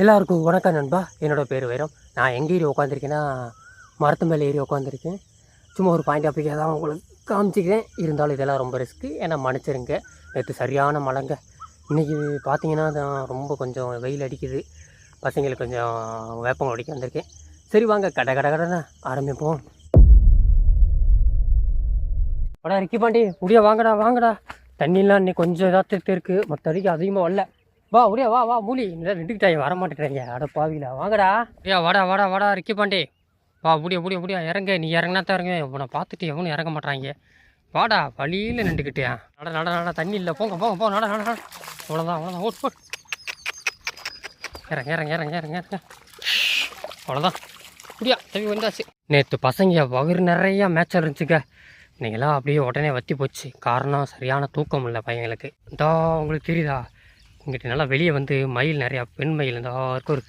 எல்லாருக்கும் வணக்கம் நண்பா. என்னோட பேர் வைரம். நான் எங்கே ஏறி உட்காந்துருக்கேன்னா மரத்து மேலே ஏறி உட்காந்துருக்கேன் சும்மா ஒரு பாயிண்ட் ஆப்பிக்காக தான் உங்களுக்கு காமிச்சிக்கிறேன். இருந்தாலும் இதெல்லாம் ரொம்ப ரிஸ்க்கு ஏன்னா மன்னிச்சிருங்க. நேற்று சரியான மழைங்க. இன்றைக்கி பார்த்தீங்கன்னா தான் ரொம்ப கொஞ்சம் வெயில் அடிக்குது. பசங்களுக்கு கொஞ்சம் வேப்பம் அடிக்க வந்திருக்கேன். சரி வாங்க. கட கட கடனை ஆரம்பிப்போம். அடா ரிக்கி பாண்டி. முடியா வாங்கடா வாங்கடா. தண்ணிலாம் இன்னைக்கு கொஞ்சம் இதாகிட்டு இருக்குது வரைக்கும் அதிகமாக வரல. வா உரியா வா வா மூலி. இல்லை ரெண்டுக்கிட்டாங்க வர மாட்டேங்கிறீங்க அட பாவில வாங்கடா. ஐயா வாடா வாடா வாடா ரிக்கி பாண்டே. வா முடியா முடியா முடியா இறங்க. நீ இறங்கினா தான் இறங்க உன்னை பார்த்துட்டு எவனும் இறங்க மாட்டாங்க வாடா வழியில் நின்றுக்கிட்டியா? நட நட நட தண்ணி இல்லை. போங்க போங்க போ நட நட அவ்வளோதான் அவ்வளோதான் ஓட் போட் இறங்க இறங்க இறங்க இறங்க இறங்க. அவ்வளோதான் முடியா தவி வந்தாச்சு. நேற்று பசங்க வகுறு நிறையா மேட்ச் இருந்துச்சுங்க. இன்றைக்கெல்லாம் அப்படியே உடனே வத்தி போச்சு. காரணம் சரியான தூக்கம் இல்லை பையங்களுக்கு. இதோ உங்களுக்கு தெரியுதா? இங்கிட்ட நல்லா வெளியே வந்து மயில் நிறையா பெண் மயில் இந்த இருக்கும் ஒரு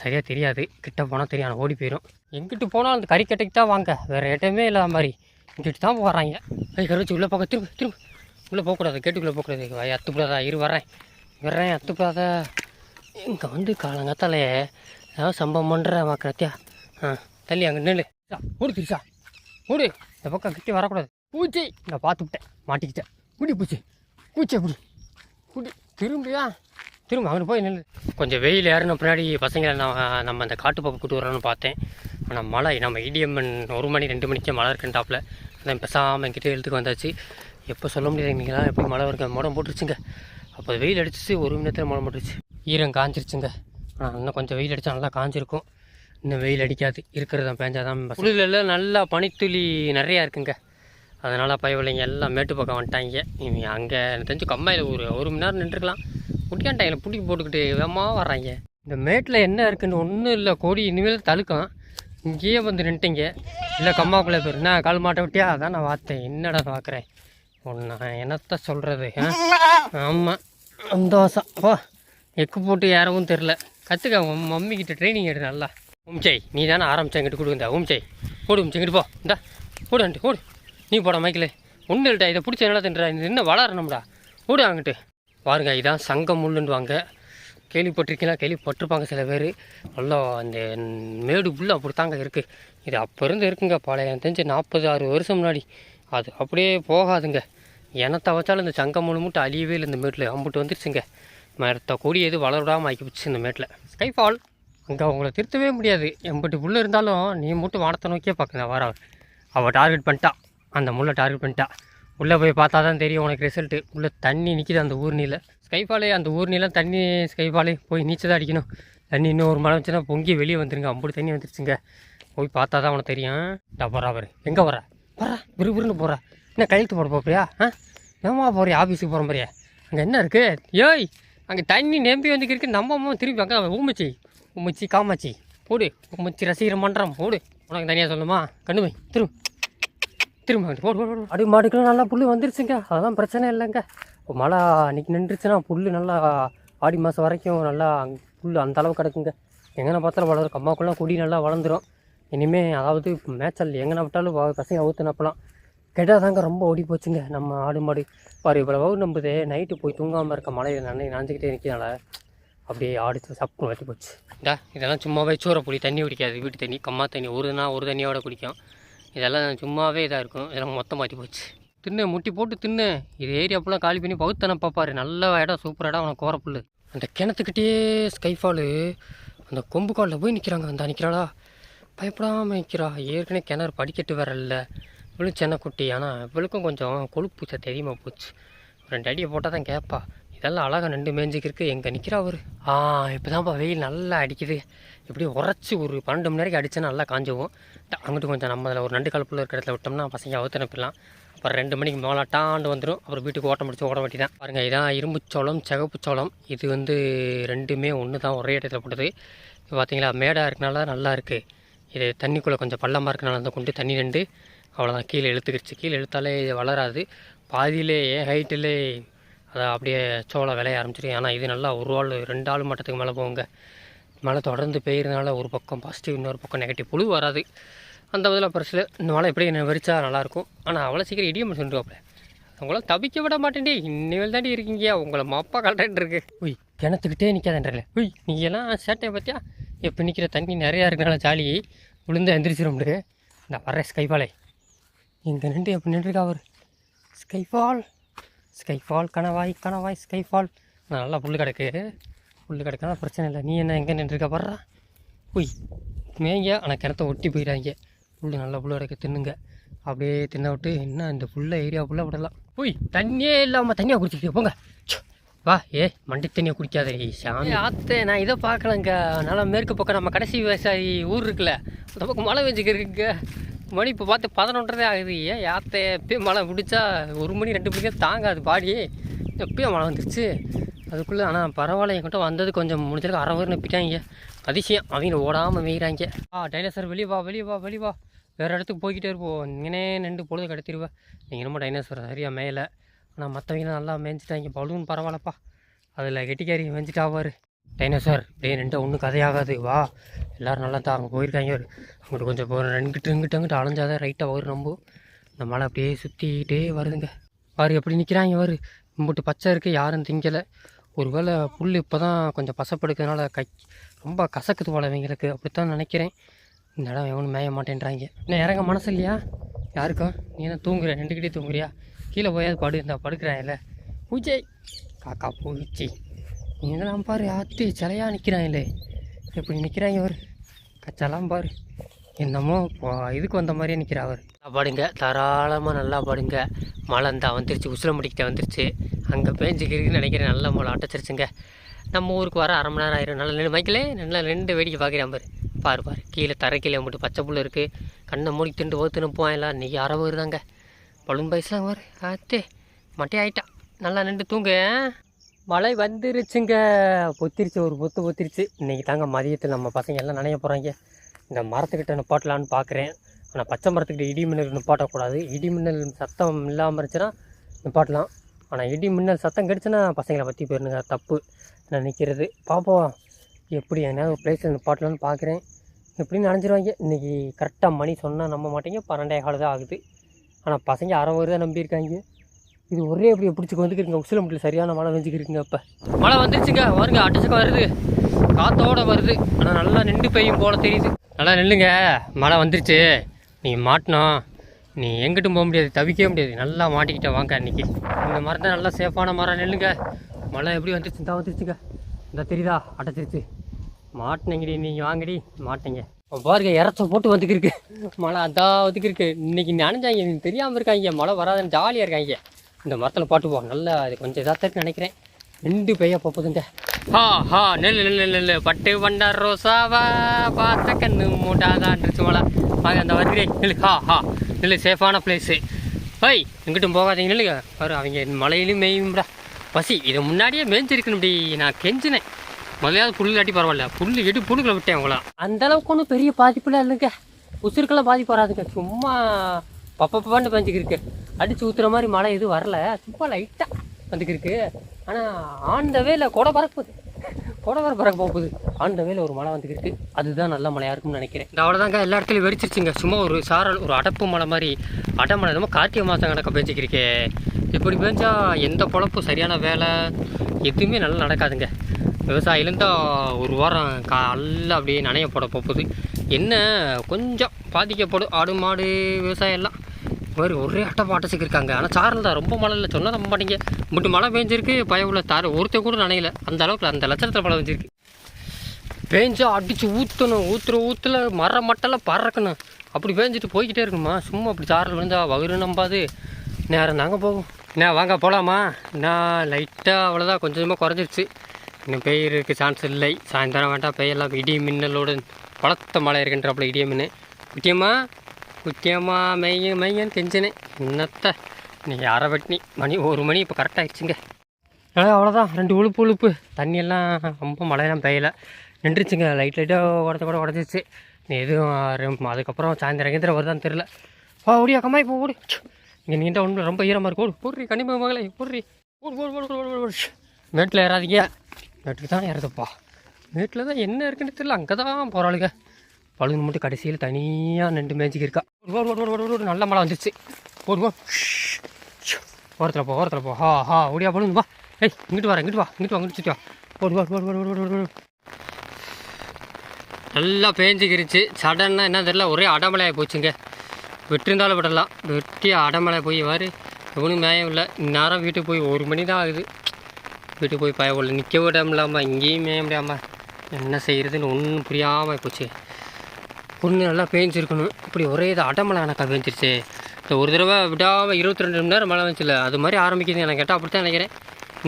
சரியாக தெரியாது. கிட்டே போனால் தெரியும். ஓடி போயிடும் எங்கிட்டு போனாலும் அந்த கறிக்கட்டைக்கு தான் வாங்க. வேறு இடமே இல்லாத மாதிரி. இங்கிட்டு தான் போகிறாங்க கை கருவச்சு உள்ளே போக திரும்ப திரும்ப. உள்ளே போகக்கூடாது. கேட்டுக்குள்ளே போகக்கூடாது. அத்துப்படாதா. இரு வரேன். வர்றேன் அத்துப்படாத. இங்கே வந்து காலங்காத்தால ஏதாவது சம்பவம் பண்ணுற வாக்கிறத்தியா ஆ தள்ளி அங்கே நின்று ஓடு திருச்சா ஓடு. இந்த பக்கம் கிட்டே வரக்கூடாது. பூச்சி. நான் பார்த்துக்கிட்டேன் மாட்டிக்கிட்டேன். குடி பூச்சி. பூச்சி அப்படி குடி. திரும்பியா? திரும்ப அவனு போய் நில்லு. கொஞ்சம் வெயில் ஏறின பின்னாடி பசங்களை நான் நம்ம அந்த காட்டு பக்கம் கூட்டு வரணும்னு பார்த்தேன். ஆனால் மழை நம்ம இடியம்மன் ஒரு மணி ரெண்டு மணிக்கே மழை இருக்குன்ட்டாப்புல அதான் பேசாமல் என்கிட்ட எழுத்துக்கு வந்தாச்சு. எப்போ சொல்ல முடியாது இன்றைக்கெல்லாம் எப்படி மழை இருக்கு முடம் போட்டுருச்சுங்க. அப்போ வெயில் அடிச்சிச்சு ஒரு மணி நேரத்தில் முடம் போட்டுருச்சு. ஈரம் காஞ்சிருச்சுங்க. ஆனால் இன்னும் கொஞ்சம் வெயில் அடித்தா நல்லா காஞ்சிருக்கும். இன்னும் வெயில் அடிக்காது. இருக்கிறத பேஞ்சாதான் புழுதில் நல்லா பனித்துளி நிறையா இருக்குங்க. அதனால் பயவில்லைங்க எல்லாம் மேட்டு பக்கம் வந்துட்டாங்க. இவங்க அங்கே எனக்கு தெரிஞ்சு கம்மாயில் ஒரு ஒரு மணி நேரம் நின்றுக்கலாம் முடியாண்டாங்க பிடிக்கி போட்டுக்கிட்டு வேகமாக வர்றாங்க. இந்த மேட்டில் என்ன இருக்குன்னு ஒன்றும் இல்லை கோடி இனிமேல் தழுக்கம் இங்கேயே வந்து நின்ட்டீங்க இல்லை கம்மாக்குள்ளே பேர் என்ன கால் மாட்டை விட்டியா? அதான் நான் பார்த்தேன். என்னடா பார்க்குறேன் ஒன்று என்னத்த சொல்கிறது ஆமாம் சந்தோஷம். ஓ எக்கு போட்டு யாரவும் தெரில. கற்றுக்க உன் மம்மிக்கிட்ட ட்ரைனிங் எடு நல்லா. உம்சை நீ தானே ஆரம்பிச்சேன் இங்கிட்டு கொடுக்குந்தா உம்சை ஓடு உம்சை இங்கிட்டு போ. இந்தா ஓடு கூடு ஓடு நீ போட மைக்கில் ஒன்றும் இல்லைடா இதை பிடிச்ச என்ன தின்றா? இது என்ன வளரணும்டா? ஓடு அங்கிட்டு. பாருங்க இதான் சங்கம் முள்ளுன்னுவாங்க. கேள்விப்பட்டிருக்கீங்களா? கேள்விப்பட்டிருப்பாங்க சில பேர். நல்லா அந்த மேடு புல்லு அப்படி தாங்க இருக்குது இது அப்போ இருந்து இருக்குங்க பழைய தெரிஞ்சு நாற்பது அறுபது வருஷம் முன்னாடி. அது அப்படியே போகாதுங்க. எனத்தை வச்சாலும் இந்த சங்கம் முழு மட்டும் அழியவே இல்லை. இந்த மேட்டில் அம்பிட்டு வந்துருச்சுங்க. மரத்தை கொடி எது வளராமல் ஆக்கி வச்சு இந்த மேட்டில். ஸ்கைஃபால் அங்கே அவங்கள திருத்தவே முடியாது. எம்பட்டு புல்லு இருந்தாலும் நீ மட்டும் வானத்தை நோக்கியே பார்க்குங்க வர அவள் டார்கெட் பண்ணிட்டா. அந்த முள்ளை டார்கெட் பண்ணிட்டா. உள்ளே போய் பார்த்தா தான் தெரியும் உனக்கு ரிசல்ட்டு உள்ளே தண்ணி நிற்கிது அந்த ஊர்னியில் ஸ்கைஃபாலே அந்த ஊர்னிலாம் தண்ணி ஸ்கைஃபாலே போய் நீச்சல் தான் அடிக்கணும். தண்ணி இன்னும் ஒரு மழை வந்துச்சுன்னா பொங்கி வெளியே வந்துருங்க. அம்புட்டு தண்ணி வந்துருச்சுங்க. போய் பார்த்தா தான் உனக்கு தெரியும். டபரா வரு எங்கே வர வர விறுவிறுன்னு போகிற என்ன கையெழுத்து போட போறியா? ஆ? ஏமா போகிறியா ஆஃபீஸுக்கு போகிற மாதிரியா? அங்கே என்ன இருக்குது ஏய் அங்கே தண்ணி நம்பி வந்து நம்ம அம்மா திரும்பி அங்கே ஊமிச்சி. ஊமிச்சி காமாச்சி ஓடு ஊமிச்சி ரசிகர மன்றம். ஓடு உனக்கு தனியாக சொல்லுமா கண்ணுமை திரும்ப. திரும்ப போடு போடு அடி மாடுக்கெல்லாம் நல்லா புல் வந்துருச்சுங்க. அதெல்லாம் பிரச்சனை இல்லைங்க. இப்போ மழை அன்றைக்கி நின்றுச்சுன்னா புல் நல்லா ஆடி மாதம் வரைக்கும் நல்லா புல் அந்த அளவு கிடக்குங்க. எங்கன பார்த்தாலும் வளரும். கம்மாக்குள்ளே கொடி நல்லா வளர்ந்துரும். இனிமேல் அதாவது மேய்ச்சல் எங்கன விட்டாலும் பசங்க ஊற்றுனப்பலாம் கெட்டால் தாங்க ரொம்ப ஓடி போச்சுங்க. நம்ம ஆடு மாடு. பாரு இவ்வளோ நம்புது. நைட்டு போய் தூங்காமல் இருக்க மழையில் நனை நனைஞ்சிக்கிட்டே நிற்கிறனால அப்படியே ஆடிச்சு சப்பு வெட்டி போச்சு. இதெல்லாம் சும்மாவே சூற புளி தண்ணி குடிக்காது. வீட்டு தண்ணி கம்மா தண்ணி. ஒருனா ஒரு தண்ணியோட குடிக்கும். இதெல்லாம் சும்மாவே இதாக இருக்கும். இதெல்லாம் மொத்தம் மாற்றி போச்சு. தின்னு முட்டி போட்டு தின்னு இது ஏரியா ஃபுல்லாக காலி பண்ணி பகுத்தனை பார்ப்பாரு நல்ல இடம் சூப்பர் இடம் அவனை கோரப்புல் அந்த கிணத்துக்கிட்டே ஸ்கைஃபாலு அந்த கொம்பு காலில் போய் நிற்கிறாங்க அந்த நிற்கிறாளா பயப்படாமல் நிற்கிறா ஏற்கனவே கிணறு படிக்கட்டு வேற இல்லை. இவளும் சின்ன குட்டி ஆனால் இவளுக்கும் கொஞ்சம் கொழுப்பு சத்து அதிகமாக போச்சு. ரெண்டு அடியை போட்டால் தான் கேட்பா இதெல்லாம் அழகாக நின்று மேய்ஞ்சிக்கிருக்கு எங்கே நிற்கிறா அவர்? ஆ இப்போ தான்ப்பா வெயில் நல்லா அடிக்குது. இப்படி உரைச்சி ஒரு பன்னெண்டு மணி நேரம் அடித்தா நல்லா காஞ்சுவோம் அங்கிட்டு கொஞ்சம் நம்ம அதில் ஒரு நண்டு கலப்பில் இருக்கிற இடத்துல விட்டோம்னா பசங்க அவுத்தனுப்பிடலாம் அப்புறம் ரெண்டு மணிக்கு மேலே டாண்டு வந்துடும் அப்புறம் வீட்டுக்கு ஓட்டம் முடிச்சு ஓட வேண்டி தான் பாருங்கள் இதான் இரும்புச்சோளம் சிகப்புச்சோளம் இது வந்து ரெண்டுமே ஒன்று தான் ஒரே இடத்துல போட்டது. இப்போ பார்த்தீங்களா மேடாக இருக்கனால நல்லா இருக்குது இது தண்ணிக்குள்ளே கொஞ்சம் பள்ளமாக இருக்கனால அந்த கொண்டு தண்ணி நின்று அவ்வளோதான் கீழே இழுத்துக்கிடுச்சு கீழே இழுத்தாலே இது வளராது. பாதியிலே ஏன் ஹைட்டிலே அதை அப்படியே சோளம் விளைய ஆரம்பிச்சிடும் ஆனால் இது நல்லா ஒரு ஆள் ரெண்டு ஆள் மட்டத்துக்கு மேலே போங்க மழை தொடர்ந்து பெய்யறதுனால ஒரு பக்கம் பாசிட்டிவ் இன்னொரு பக்கம் நெகட்டிவ் புழு வராது. அந்த விதில் பிரச்சனை இந்த மழை எப்படி என்ன வெறிச்சா நல்லாயிருக்கும். ஆனால் அவ்வளோ சீக்கிரம் இடியும் சொல்லிடுவாப்ல அவங்களாம் தவிக்க விட மாட்டேன்டி இனிமேல் தாண்டி இருக்கீங்க. உங்களை மப்பா கலெக்டர் இருக்கு. உய் கிணத்துக்கிட்டே நிற்காதன்றல உய் நீ எல்லாம் சேட்டையை பார்த்தியா? எப்போ நிற்கிற தண்ணி நிறையா இருக்கனால ஜாலி. விழுந்து எந்திரிச்சிரும்டு நான் வர்றேன் ஸ்கைஃபாலே இங்கே நின்று எப்படி நின்றுருக்கா அவர்? ஸ்கைஃபால் ஸ்கைஃபால் கணவாய் கணவாய் ஸ்கைஃபால் நல்லா புல் கிடக்கு. புல் கிடக்குனா பிரச்சனை இல்லை. நீ என்ன எங்கே நின்றுருக்க போடுறா உய் மேங்க ஆனால் கிணத்த ஒட்டி போயிடாங்க புல் நல்லா புல் கிடக்கு. தின்னுங்க. அப்படியே தின்ன விட்டு என்ன இந்த புல்ல ஏரியா புல்ல விடலாம். உய் தண்ணியே இல்லாமல் தண்ணியாக குடிச்சிக்கிட்டு போங்க. வா ஏ மண்டி தண்ணியை குடிக்காத. சாமி. ஆத்தே நான் இதை பார்க்கலங்க. நல்லா மேற்கு பக்கம் நம்ம கடைசி விவசாயி ஊர் இருக்குல்ல. அந்த பக்கம் மழை பெஞ்சுக்கிறதுக்கு மணி இப்போ பார்த்து பதினொன்றரை ஆகுது. ஏன் யாத்தே எப்பயும் மழை பிடிச்சா ஒரு மணி ரெண்டு மணிக்கே தாங்காது பாடி. எப்பயும் மழை வந்துருச்சு. அதுக்குள்ளே ஆனால் பரவாயில்ல என்கிட்ட வந்தது கொஞ்சம் முடிஞ்சளவுக்கு அரை வரை நிப்பிட்டாங்க. அதிசயம் அவங்க ஓடாமல் மேய்கிறாங்க. ஆ டைனோசர் வெளியே வா வெளியே வா வெளியே வா. வேறு இடத்துக்கு போய்கிட்டே இருப்போம். இங்கனே நின்று பொழுது கடத்திடுவேன் நீங்கள் என்னமோ டைனோசர் சரியாக மேலே ஆனால் மற்றவங்க நல்லா மேய்ஞ்சிட்டாங்க. பலூன் பரவாயில்லப்பா. அதில் கெட்டிக்காரி மேய்ஞ்சிட்டாவார் டைனோசர் டே நின்று ஒன்றும் கதையாகாது. வா. எல்லோரும் நல்லா தான் அங்கே போயிருக்காங்க. அவரு அங்கிட்டு கொஞ்சம் போ ரெண்டுகிட்ட இங்கிட்ட அங்கிட்ட அலைஞ்சாதான் ரைட்டாக வரும் ரொம்ப இந்த மலை அப்படியே சுற்றிக்கிட்டே வருதுங்க. பாரு எப்படி நிற்கிறாங்க பாரு. இம்பிட்டு பச்சை இருக்குது யாரும் திங்கலை. ஒருவேளை புல் இப்போ தான் கொஞ்சம் பசப்படுக்கிறதுனால கை ரொம்ப கசக்குது போல இவங்களுக்கு. அப்படித்தான் நினைக்கிறேன். இந்த இடம் எவனும் மேய மாட்டேன்றாங்க. இன்னும் இறங்க மனசு இல்லையா? யாருக்கும் நீ என்ன தூங்குற ரெண்டுக்கிட்டே தூங்குறியா? கீழே போயாவது படு இந்த படுக்கிறாயில்ல பூஜை. காக்கா பூச்சி நீங்களாம் பாரு ஆத்தி சிலையா நிற்கிறாங்களே இப்படி நிற்கிறாங்க அவர்? கச்சாலாம் பாரு. என்னமோ இப்போ இதுக்கு வந்த மாதிரியே நிற்கிறா அவர். நல்லா தாராளமாக நல்லா பாடுங்க. மழை இந்த வந்துருச்சு உசிலம்படிக்கிட்ட வந்துருச்சு. அங்கே பேஞ்சுக்கிறதுன்னு நினைக்கிறேன் நல்ல மழை அடைச்சிருச்சுங்க. நம்ம ஊருக்கு வர அரை மணி நேரம் ஆயிரும். நல்லா நின்று மைக்கிலே நல்லா ரெண்டு வேடிக்கை பார்க்குறேன் பாரு. பாரு பாரு. கீழே தரை கீழே மட்டும் பச்சை புல் இருக்குது கண்ணை மூடி திண்டு ஓத்து நிற்போம் எல்லாம். இன்றைக்கி வருதாங்க. பலூன் பைஸ்லாம் வரு. ஆத்தே மட்டே ஆயிட்டா நல்லா நின்று தூங்க. மழை வந்துருச்சுங்க. பொத்திருச்சு ஒரு பொத்து பொத்திருச்சு. இன்றைக்கி தாங்க மதியத்தில் நம்ம பசங்க எல்லாம் நினைய போகிறாங்க இந்த மரத்துக்கிட்ட நிப்பாட்டலான்னு பார்க்குறேன் ஆனால் பச்சை மரத்துக்கிட்ட இடி மின்னல் நிப்பாட்டக்கூடாது. இடி மின்னல் சத்தம் இல்லாமல் இருந்துச்சுன்னா நிப்பாட்டலாம். ஆனால் இடி மின்னல் சத்தம் கிடச்சுன்னா பசங்களை பற்றி போயிருந்துங்க. தப்பு. நான் நிற்கிறது பார்ப்போம் எப்படி எங்கேயாவது ஒரு பிளேஸில் நிப்பாட்டலான்னு பார்க்குறேன் எப்படின்னு நினச்சிருவாங்க இன்றைக்கி கரெக்டாக மணி சொன்னால் நம்ப மாட்டேங்க. பன்னெண்டே கால் தான் ஆகுது. ஆனால் பசங்க அரை தான் நம்பியிருக்காங்க. இது ஒரே எப்படி பிடிச்சிக்கு வந்துக்கிறீங்க. உசிலம்பட்டில் சரியான மழை வெஞ்சிக்கிறீங்க இப்போ மழை வந்துருச்சுங்க. வருங்க அடிச்சுக்க வருது. காத்தோட வருது. ஆனால் நல்லா நின்று பெய்யும் போல தெரியுது. நல்லா நில்லுங்க. மழை வந்துருச்சு. நீ மாட்டினோம் நீ எங்கிட்டும் போக முடியாது. தவிக்கவே முடியாது. நல்லா மாட்டிக்கிட்டேன் வாங்க அன்னைக்கு. இந்த மரம் தான் நல்லா சேஃபான மரம் நில்லுங்க. மழை எப்படி வந்துருச்சு? தான் வந்துருச்சுங்க. இந்த தெரியுதா? அடைச்சிருச்சு. மாட்டினீங்கடி. நீங்கள் வாங்கடி. மாட்டிங்க பாருங்க இறச்ச போட்டு வந்துக்கிருக்கு. மழை அதான் வந்துக்கிருக்கு. இன்னைக்கு நினைஞ்சாங்க. தெரியாமல் இருக்காங்க. மழை வராதுன்னு ஜாலியாக இருக்காங்க. இந்த மரத்தில் பாட்டுப்போம் நல்லா அது கொஞ்சம் இதாக தான் நினைக்கிறேன். ரெண்டு பெய்ய போகுதுங்க. ஹா ஹா நெல் நெல் நெல் பட்டு வண்டார் ரோசாவா பார்த்த கண்ணு மூட்டாதான்ருச்சு மழை வாங்க அந்த வருகிறே நெல் ஹா ஹா நெல்லு சேஃபான பிளேஸு ஹை எங்கிட்டும் போகாதீங்க நில்லுங்க. பாரு அவங்க மலையிலும் மேயும்டா பசி இதை முன்னாடியே மேய்ஞ்சிருக்கணும்டி நான் கெஞ்சினேன். முதலையாவது புல் இல்லாட்டி பரவாயில்ல. புல் எடு புண்ணுக்குள்ள விட்டேன் அவங்கள அந்த அளவுக்கு ஒன்றும் பெரிய பாதிப்புலாம் இல்லைங்க. உசுருக்கெல்லாம் பாதிப்பு வராதுங்க. சும்மா பப்பப்பான்னு பெஞ்சுக்கிருக்கு அடிச்சு ஊத்துற மாதிரி மழை எதுவும் வரல. சும்மா லைட்டாக வந்துக்கிருக்கு. ஆனால் ஆண்ட வேல கொடை பறக்குது கொடை வர பறக்க போகுது. ஆண்ட வேல ஒரு மழை வந்துக்கிருக்கு. அதுதான் நல்ல மழையாக இருக்கும்னு நினைக்கிறேன். இந்த அவ்வளோதாங்க எல்லா இடத்துலையும் வெடிச்சிருச்சுங்க. சும்மா ஒரு சாரல் ஒரு அடப்பு மழை மாதிரி. அடமழை என்னமோ கார்த்திகை மாதம் கணக்க பேஞ்சிக்கிருக்கே. இப்படி பேஞ்சால் எந்த பொழப்பும் சரியான வேலை? எதுவுமே நல்லா நடக்காதுங்க. விவசாயிலேருந்து ஒரு வாரம் காலைல அப்படியே நனைய போட போகுது. என்ன கொஞ்சம் பாதிக்கப்படும். ஆடு மாடு விவசாயம் எல்லாம். மாதிரி ஒரே அட்டை பாட்டை சிக்கிருக்காங்க ஆனால் சாரல் தான் ரொம்ப மழை இல்லை. சொன்னால் நம்ப மாட்டீங்க. மட்டும் மழை பெஞ்சிருக்கு பயவுள்ள தார ஒருத்தர் கூட நினைக்கல அந்த அளவுக்கு அந்த லட்சத்தில் மழை பெஞ்சிருக்கு பேஞ்சா அடித்து ஊற்றணும் ஊற்றுற ஊற்றுல மரம் மட்டெல்லாம் பறக்கணும். அப்படி பேஞ்சிட்டு போய்கிட்டே இருக்குமா? சும்மா அப்படி சாரல் விழுந்தா வகுறு நம்பாது. நேரம் தாங்க போகும். என்ன வாங்க போகலாமா நான் லைட்டாக அவ்வளோதான் கொஞ்சமாக குறைஞ்சிருச்சு. இன்னும் பெய்யறதுக்கு சான்ஸ் இல்லை. சாயந்தரம் வேண்டாம் பெய்யலாம். இடி மின்னலோட பலத்த மழை இருக்குன்றப்பல இடிய மின்னு. முக்கியமாக முக்கியமாக மெய்ய மெய்யன்னு கெஞ்சினேன் இன்னத்த இன்றைக்கி அரை வெட்டினி மணி ஒரு மணி இப்போ கரெக்டாகிடுச்சுங்க அவ்வளோதான் ரெண்டு உழுப்பு உழுப்பு. தண்ணியெல்லாம் ரொம்ப மழையெல்லாம் பெய்யலை. நின்றுச்சுங்க. லைட் லைட்டாக உடச்ச கூட உடச்சிச்சு. நீ எதுவும் அதுக்கப்புறம் சாயந்தரம் கீந்திரம் வருதான்னு தெரில ஓ ஓடி அக்கம்மா இப்போ ஓடி. இங்கே நீண்ட ஒன்று ரொம்ப ஈரமாக இருக்கும் ஓடு போடுறி கண்டிப்பாக மகளே போடுறி ஓடு ஓடு ஓடு ஓடு ஓடு ஓடு. மேட்டில் ஏறாதீங்க. மேட்டுக்கு தான் ஏறதுப்பா. மேட்டில் தான் என்ன இருக்குன்னு தெரியல. அங்கே தான் போகிறாளுங்க பழுது மட்டும் கடைசியில் தனியாக நின்று மேய்ச்சிக்கு இருக்கா ஒரு நல்ல மழை வந்துச்சு போடுவோம் ஓரத்தில் போ ஓரத்தில் போ. ஹா ஹா ஓடியா பழுது வா. ஏய் இங்கிட்டு வரேன் இங்கிட்டு வா இங்கிட்டு வா இங்கிட்டு சுற்றி வா. ஓடு ஓடு போடு ஓடு நல்லா பேஞ்சிக்கிருச்சு. சடனாக என்ன தெரியல ஒரே அடமலையாக போச்சுங்க. விட்டுருந்தாலும் விடலாம். வெட்டி அடமலை போய் வாரு எவனும் மேயம் இல்லை இந்நேரம் வீட்டுக்கு போய் ஒரு மணி தான் ஆகுது. வீட்டுக்கு போய் பய நிற்க விட முடியாமல் இங்கேயும் மேய முடியாமல் என்ன செய்கிறதுன்னு ஒன்றும் புரியாமல் போச்சு. புண்ணு நல்லா பேஞ்சிருக்கணும். இப்படி ஒரே இது அடமலை எனக்காக பேஞ்சிருச்சு. இந்த ஒரு தடவை விடாமல் இருபத்தி ரெண்டு மணி நேரம் மழை வந்துச்சுல அது மாதிரி ஆரம்பிக்குது எனக்கு கேட்டால் அப்படி தான் நினைக்கிறேன்.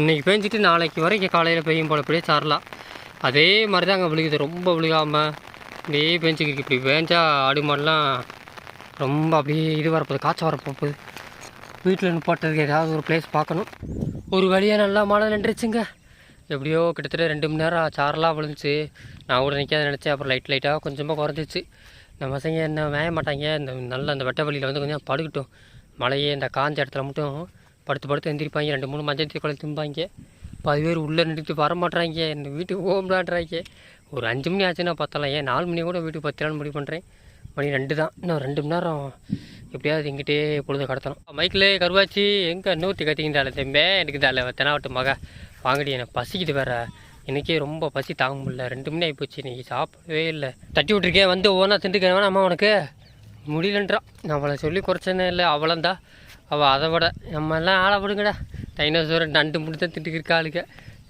இன்றைக்கி பேஞ்சிட்டு நாளைக்கு வரைக்கும் காலையில் பெய்யும் போல அப்படியே சாரலாம் அதே மாதிரி தான் அங்கே விழுகுது. ரொம்ப விழுகாமல் அப்படியே பேஞ்சுக்கிருக்கு. இப்படி பேஞ்சா ஆடு மாடெலாம் ரொம்ப அப்படியே இது வரப்போகுது காய்ச்சல் வரப்போகுது. வீட்டில் நிப்பாட்டதுக்கு ஏதாவது ஒரு பிளேஸ் பார்க்கணும். ஒரு வழியாக நல்லா மழை நின்றுச்சுங்க. எப்படியோ கிட்டத்தட்ட ரெண்டு மணி நேரம் சாரெல்லாம் விழுந்துச்சு. நான் கூட நிற்காத நினச்சேன். அப்புறம் லைட் லைட்டாக கொஞ்சமாக குறைஞ்சிச்சு. இந்த பசங்க என்ன மேய மாட்டாங்க. இந்த நல்ல அந்த வெட்ட வழியில் வந்து கொஞ்சம் படுக்கட்டும். மழையே இந்த காஞ்ச இடத்துல மட்டும் படுத்து படுத்து எந்திரிப்பாங்க. ரெண்டு மூணு மஞ்சள் தீக்குழந்தை திம்பாங்க. பாதி பேர் உள்ளே நின்றுட்டு வரமாட்றாங்க இந்த வீட்டுக்கு போகலான்றாங்க ஒரு அஞ்சு மணி ஆச்சுன்னா பத்தலாம். ஏன் நாலு மணி கூட வீட்டுக்கு பத்தலான்னு முடிவு பண்ணுறேன் மணி ரெண்டு தான். இன்னும் ரெண்டு மணி நேரம் எப்படியாவது எங்கிட்டே பொழுது கடத்தணும். மைக்கில் கருவாச்சி எங்கே நூற்றி கத்திக்கிட்டால தெம்பே? எனக்கு தால தெனாவட்டு மக. வாங்கடி எனக்கு பசிக்குது வேற. எனக்கே ரொம்ப பசி தாங்க முடியல. ரெண்டு மணி ஆகி போச்சு இன்னைக்கு சாப்பிடவே இல்லை. தட்டி விட்ருக்கேன் வந்து ஒவ்வொன்றா திண்டுக்க அம்மா உனக்கு. முடியலன்றான் நம்மளை சொல்லி குறைச்சனே இல்லை அவளந்தா. அவள் அதை விட நம்ம எல்லாம் ஆளை விடுங்கடா. நண்டு முடி தான் திட்டுக்கு ஆளுங்க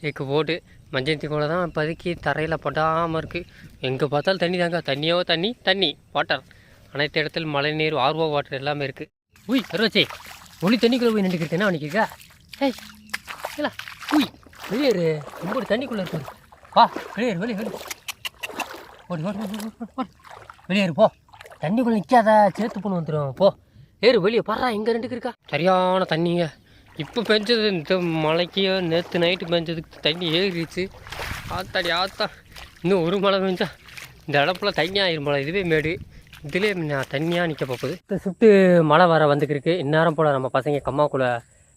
எக்கு போட்டு மஞ்சள் கூட தான் இப்போதைக்கு தரையில் படாமல் இருக்குது எங்கே பார்த்தாலும் தண்ணி தாங்க. தண்ணியோ தண்ணி தண்ணி வாட்டர் அனைத்து இடத்துல மழை நீர் ஆர்வோ வாட்டர் எல்லாமே இருக்குது உய் கருவச்சே. ஒளி தண்ணிக்குள்ளே போய் நின்றுக்கிட்டேன்னா அவனுக்கு ஏய் இல்லை உய். வெளியேறு. ரொம்ப தண்ணிக்குள்ளே இருக்கு. வா வெளியேறு வெளியே வெளியே ஓடி ஓடி வெளியேறு போ. தண்ணிக்குள்ளே நிற்காத சேர்த்து பொண்ணு வந்துடும் போ. ஏறு வெளியே பாரா எங்கே ரெண்டுக்கு இருக்கா? சரியான தண்ணிங்க இப்போ பெஞ்சது இந்த மழைக்கு நேற்று நைட்டு பெஞ்சதுக்கு தண்ணி ஏறிடுச்சு. ஆத்தாடி ஆத்தா. இன்னும் ஒரு மழை பெஞ்சா இந்த இடப்புல தண்ணி ஆயிரும் போல. இதுவே மேடு. இதுலேயே நான் தண்ணியாக நிற்க போகுது. இப்போ சுட்டு மழை வர வந்துக்கிருக்கு. இந்நேரம் போல் நம்ம பசங்க கம்மாக்குள்ளே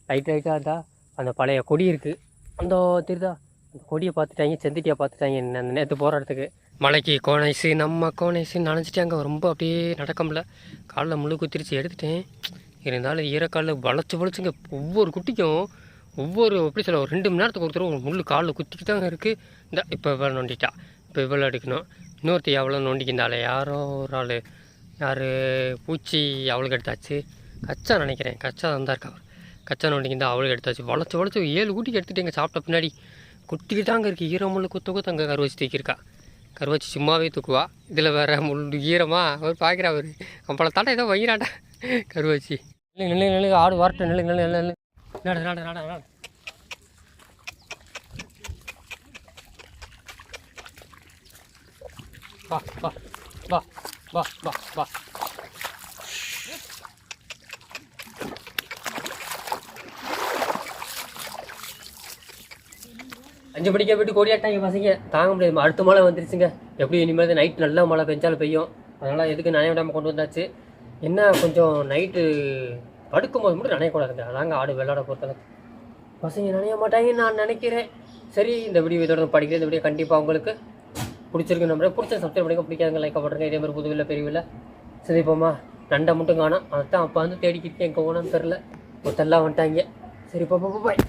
லைட் லைட்டாக இருந்தால் அந்த பழைய கொடி இருக்குது அந்த தெரியுதா? அந்த கொடியை பார்த்துட்டாங்க செந்திட்டியை பார்த்துட்டாங்க அந்த நேற்று போகிற இடத்துக்கு. மலைக்கு கோணைசு நம்ம கோணைசு நனைஞ்சிட்டாங்க. ரொம்ப அப்படியே நடக்கமில்ல காலில் முழு குத்திரிச்சு எடுத்துட்டேன். இருந்தாலும் ஈரக்காலில் வளைச்சு வளைச்சுங்க. ஒவ்வொரு குட்டிக்கும் ஒவ்வொரு எப்படி சொல்ல ஒரு ரெண்டு மணி நேரத்துக்கு ஒருத்தர் ஒரு முள் காலில் குத்திக்கிட்டு தாங்க இருக்குது இந்த இப்போ இவ்வளோ நோண்டிட்டா. இப்போ இவ்வளோ எடுக்கணும். இன்னொருத்தி எவ்வளோ நோண்டிக்கிந்தாலே யாரோ ஒரு ஆள். யார்? பூச்சி அவளுக்கு எடுத்தாச்சு. கச்சா நினைக்கிறேன். கச்சா தான் இருக்கா கச்சா நோண்டிக்கிந்தா அவளுக்கு எடுத்தாச்சு. வளச்சு வளச்சு ஏழு எடுத்துட்டு இங்கே சாப்பிட்ட பின்னாடி குட்டிக்கிட்டு தாங்க இருக்குது ஈரமுள்ள குத்த குத்த அங்கே கருவச்சு தூக்கியிருக்கா கருவச்சு சும்மாவே தூக்குவா. இதில் வேற முள் ஈரமா அவர் பார்க்குறா அவர். அப்பள தாண்டா ஏதோ வைகிறாண்டா கருவச்சு. நில்லு நில்லு நில்லு. ஆடு வரட்டும் நில்லு நில்லு நில்லு நாட நாட நாட நாட. வா வா வா வா வா வா. அஞ்சு மணிக்கே போயிட்டு கோடியாட்டாங்க பசங்க. தாங்க முடியாது. அடுத்த மழை வந்துருச்சுங்க. எப்படி இனிமேல் நைட் நல்லா மழை பெஞ்சாலும் பெய்யும். அதனால் எதுக்கு நனைய விடாமல் கொண்டு வந்தாச்சு. என்ன கொஞ்சம் நைட்டு படுக்கும்போது மட்டும் நனையக்கூடாதுங்க அதாங்க ஆடு விளையாட பொறுத்தளவுக்கு பசங்க நனைய மாட்டாங்கன்னு நான் நினைக்கிறேன். சரி இந்த வீடியோ இதோட படிக்கிறேன் இந்த வீடியோ கண்டிப்பாக உங்களுக்கு பிடிச்சிருக்கு நம்ம பிடிச்ச சப்ஸ்கிரைப் பண்ணிக்க பிடிக்காதுங்க லைக் பண்ணுறேங்க இதே மாதிரி புதுவில் பெரியவில் சரி போமா நண்டை மட்டும் காணும். அதுதான் அப்போ வந்து தேடிக்கிட்டு எங்கே போனான்னு தெரில மொத்தெல்லாம் வந்துட்டாங்க. சரி பாப்பா பாய்